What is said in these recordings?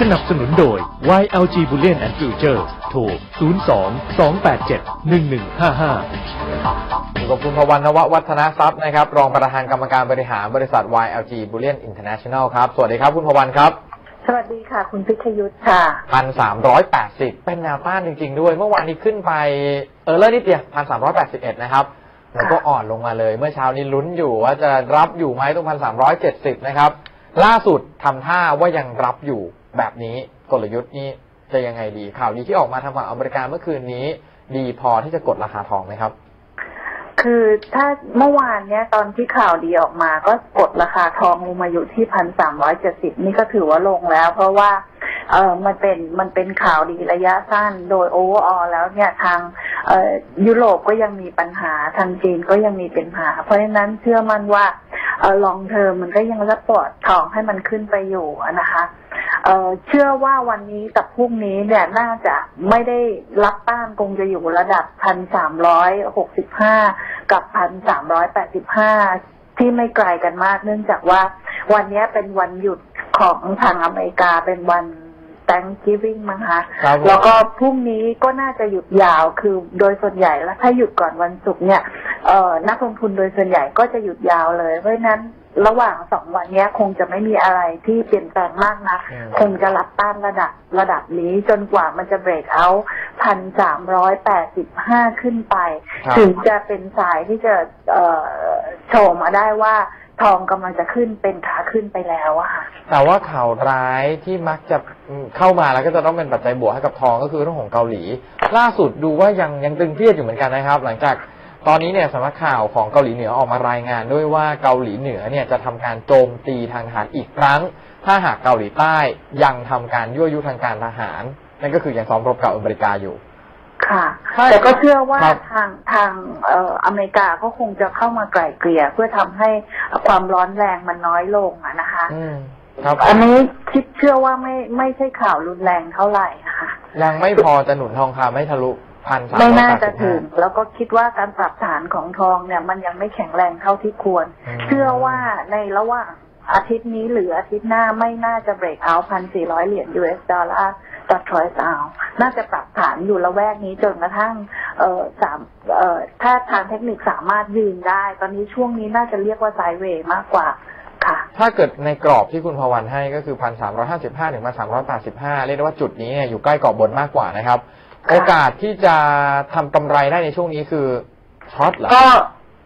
สนับสนุนโดย YLG Bullion and Future โทร 02 287 1155อยู่กับคุณพวันนววัฒนทรัพย์นะครับ รองประธานกรรมการบริหารบริษัท YLG Bullion International ครับ สวัสดีครับคุณพวันครับ สวัสดีค่ะ คุณพิชยุทธ์ค่ะพันสามร้อยแปดสิบเป็นแนวต้านจริง ๆ ด้วย เมื่อวานนี้ขึ้นไป เออเลิกนิดเดียวพันสามร้อยแปดสิบเอ็ดนะครับ แล้วก็อ่อนลงมาเลย เมื่อเช้านี้ลุ้นอยู่ว่าจะรับอยู่ไหมตรงพันสามร้อยเจ็ดสิบนะครับ ล่าสุดทำท่าว่ายังรับอยู่แบบนี้กลยุทธ์นี้จะยังไงดีข่าวดีที่ออกมาทางฝั่งอเมริกาเมื่อคืนนี้ ดีพอที่จะกดราคาทองไหมครับ คือถ้าเมื่อวานเนี้ยตอนที่ข่าวดีออกมา ก็กดราคาทองลงมาอยู่ที่พันสามร้อยเจ็ดสิบนี่ก็ถือว่าลงแล้ว เพราะว่าเออมันเป็นมันเป็นข่าวดีระยะสั้น โดยโอเวอร์ออแล้วเนี่ยทางเอ่อ ยุโรปก็ยังมีปัญหาทางจีนก็ยังมีปัญหา เพราะฉะนั้นเชื่อมั่นว่าลองเทอมมันก็ยังรับปอดทองให้มันขึ้นไปอยู่นะคะเอ่อเชื่อว่าวันนี้กับพรุ่งนี้เนี่ยน่าจะไม่ได้รับต้านคงจะอยู่ระดับพันสามร้อยหกสิบห้ากับพันสามร้อยแปดสิบห้าที่ไม่ไกลกันมากเนื่องจากว่าวันนี้เป็นวันหยุดของทางอเมริกาเป็นวัน Thanksgiving มั้งคะครับผมแล้วก็พรุ่งนี้ก็น่าจะหยุดยาวคือโดยส่วนใหญ่แล้วถ้าหยุดก่อนวันศุกร์เนี่ยเอ่อนักลงทุนโดยส่วนใหญ่ก็จะหยุดยาวเลย เพราะฉะนั้นระหว่างสองวันเนี้ยคงจะไม่มีอะไรที่เปลี่ยนแปลงมากนะอืมคงจะรับต้านระดับระดับนี้จนกว่ามันจะเบรกเอาพันสามร้อยแปดสิบห้าขึ้นไปครับถึงจะเป็นสายที่จะเอ่อโชว์มาได้ว่าทองกำลังจะขึ้นเป็นขา ขึ้นไปแล้วอะค่ะแต่ว่าข่าวร้ายที่มักจะเข้ามาแล้วก็จะต้องเป็นปัจจัยบวกให้กับทองก็คือเรื่องของเกาหลี ล่าสุดดูว่ายังยังตึงเครียดอยู่เหมือนกันนะครับ หลังจากตอนนี้เนี่ยสำนักข่าวของเกาหลีเหนือออกมารายงาน ด้วยว่าเกาหลีเหนือเนี่ยจะทำการโจมตีทางทหารอีกครั้ง ถ้าหากเกาหลีใต้ยังทำการยั่วยุทางการทหาร นั่นก็คือยังซ้อมรบกับอเมริกาอยู่ ค่ะใช่แต่ก็เชื่อว่าครับทางทางเอ่ออเมริกาก็คงจะเข้ามาไกล่เกลี่ยเพื่อทำให้ความร้อนแรงมันน้อยลงอะนะคะอืมครับอันนี้คิดเชื่อว่าไม่ไม่ใช่ข่าวรุนแรงเท่าไหร่นะคะยังไม่พอจะหนุนทองคำให้ทะลุพันสามไม่น่าจะถึง แล้วก็คิดว่าการปรับฐานของทองเนี่ย มันยังไม่แข็งแรงเท่าที่ควร เชื่อว่าในระหว่างอาทิตย์นี้หรืออาทิตย์หน้าไม่น่าจะเบรกเอาพันสี่ร้อยเหรียญ US ดอลลาร์ ต่อทรอยส์เอาน่าจะปรับฐานอยู่ละแวกนี้จนกระทั่งเอ่อสามเอ่อถ้าทางเทคนิคสามารถยืนได้ ตอนนี้ช่วงนี้น่าจะเรียกว่าไซด์เวย์มากกว่าค่ะ ถ้าเกิดในกรอบที่คุณพวันให้ก็คือพันสามร้อยห้าสิบห้าถึงพันสามร้อยแปดสิบห้าเรียกได้ว่าจุดนี้เนี่ยอยู่ใกล้กรอบบนมากกว่านะครับค่ะโอกาสที่จะทำกำไรได้ในช่วงนี้คือช็อตเหรอก็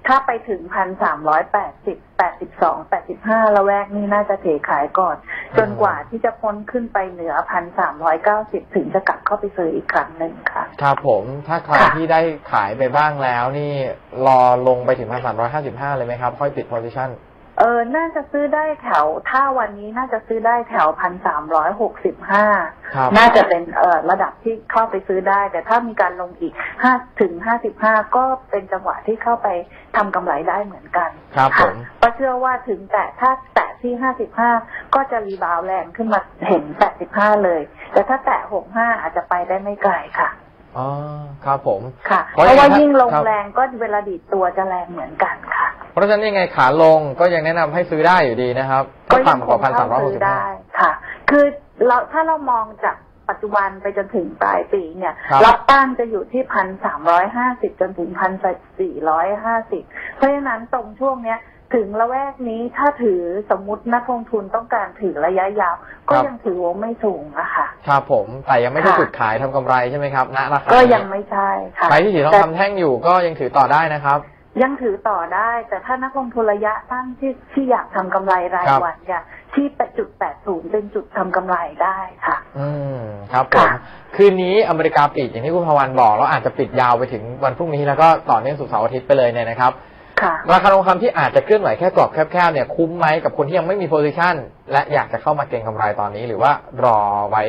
ถ้าไปถึงพันสามร้อยแปดสิบแปดสิบสองแปดสิบห้าละแวกนี้น่าจะเทขายก่อน จนกว่าที่จะพ้นขึ้นไปเหนือพันสามร้อยเก้าสิบถึงจะกลับเข้าไปซื้ออีกครั้งหนึ่งค่ะ ครับผมถ้าใครค่ะที่ได้ขายไปบ้างแล้วนี่รอลงไปถึงพันสามร้อยห้าสิบห้าเลยไหมครับ ค่อยปิดโพซิชัน เออ น่าจะซื้อได้แถว ถ้าวันนี้น่าจะซื้อได้แถวพันสามร้อยหกสิบห้าครับน่าจะเป็นเอ่อระดับที่เข้าไปซื้อได้ แต่ถ้ามีการลงอีกห้าถึงห้าสิบห้าก็เป็นจังหวะที่เข้าไปทำกำไรได้เหมือนกัน ครับผมก็เชื่อว่าถึงแต่ถ้าแตะที่ห้าสิบห้าก็จะรีบาวด์แรงขึ้นมาเห็นแปดสิบห้าเลย แต่ถ้าแตะหกห้าอาจจะไปได้ไม่ไกลค่ะอ๋อครับผม ค่ะ เพเพราะราะว่าอย่างนั้นยิ่งลงครับแรงก็เวลาดีดตัวจะแรงเหมือนกันค่ะ เพราะฉะนั้นยังไงขาลงก็ยังแนะนำให้ซื้อได้อยู่ดีนะครับก็ถ้ายังต่ำคกว่างพันสามร้อยหเข้ากสิซื้อบห้าได้ค่ะ คือเราถ้าเรามองจากปัจจุบันไปจนถึงปลายปีเนี่ยครับรับต้านจะอยู่ที่พันสามร้อยห้าสิบจนถึงพันสี่ร้อยห้าสิบเพราะฉะนั้นตรงช่วงเนี้ยถึงละแวกนี้ถ้าถือสมมตินักลงทุนต้องการถือระยะยาว ก็ยังถือว่าไม่สูงอะค่ะครับผมแต่ยังไม่ใช่ค่ะจุดขายทำกำไรใช่ไหมครับณราคาก็นี้ยังไม่ใช่ค่ะใครที่ถือทองแต่คำแท่งอยู่ก็ยังถือต่อได้นะครับ ยังถือต่อได้ แต่ถ้านักลงทุนระยะสั้นที่ที่อยากทำกำไรรายครับวันเนี่ยที่จุดแปดศูนย์เป็นจุดทำกำไรได้ค่ะ อืมครับผมค่ะคืนนี้อเมริกาปิดอย่างที่คุณพวันบอกแล้วอาจจะปิดยาวไปถึงวันพรุ่งนี้แล้วก็ต่อเนื่องสู่เสาร์อาทิตย์ไปเลยเนี่ยนะครับค่ะราคาทองคำที่อาจจะเคลื่อนไหวแค่กรอบแคบๆเนี่ยคุ้มไหมกับคนที่ยังไม่มีโพซิชันและอยากจะเข้ามาเก็งกำไรตอนนี้หรือว่ารอไว้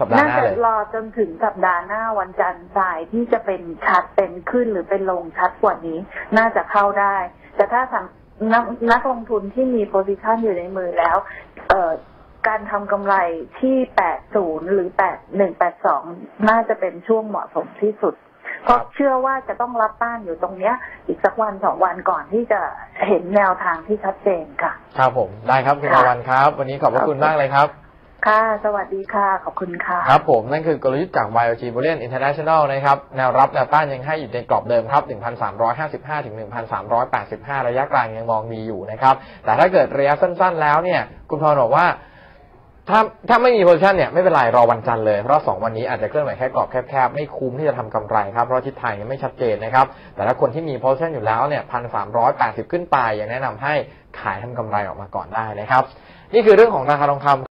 สัปดาห์น่าหน้าจะเลยรอจนถึงสัปดาห์หน้าวันจันทร์สายที่จะเป็นชัดเป็นขึ้นหรือเป็นลงชัดกว่านี้ น่าจะเข้าได้ แต่ถ้าสังนักนักลงทุนที่มีโพซิชันอยู่ในมือแล้ว เอ่อการทำกำไรที่ 80 หรือ 8182 น่าจะเป็นช่วงเหมาะสมที่สุด เพราะเชื่อว่าจะต้องรับต้านอยู่ตรงเนี้ย อีกสักวันสองวันก่อนที่จะเห็นแนวทางที่ชัดเจนค่ะ ครับผม ได้ครับคุณค่ะอาวันครับ วันนี้ขอบพระคุณครับมากเลยครับ ค่ะ สวัสดีค่ะ ขอบคุณค่ะ ครับผมนั่นคือกลยุทธ์จาก YOG Bullion International นะครับ แนวรับแนวต้านยังให้อยู่ในกรอบเดิมครับ 1,355 ถึง 1,385 ระยะกลางยังมองมีอยู่นะครับ แต่ถ้าเกิดระยะสั้นๆ แล้วเนี่ย คุณพรบอกว่า ถ้าถ้าไม่มีโพซิชันเนี่ยไม่เป็นไรรอวันจันทร์เลย เพราะสองวันนี้อาจจะเคลื่อนไหวแค่กรอบแคบๆ ไม่คุ้มที่จะทำกำไรครับ เพราะทิศทางยังไม่ชัดเจนนะครับ แต่ถ้าคนที่มีโพซิชันอยู่แล้วเนี่ยพันสามร้อยแปดสิบขึ้นไปยังแนะนำให้ขายทำกำไรออกมาก่อนได้นะครับ นี่คือเรื่องของราคาทองคำ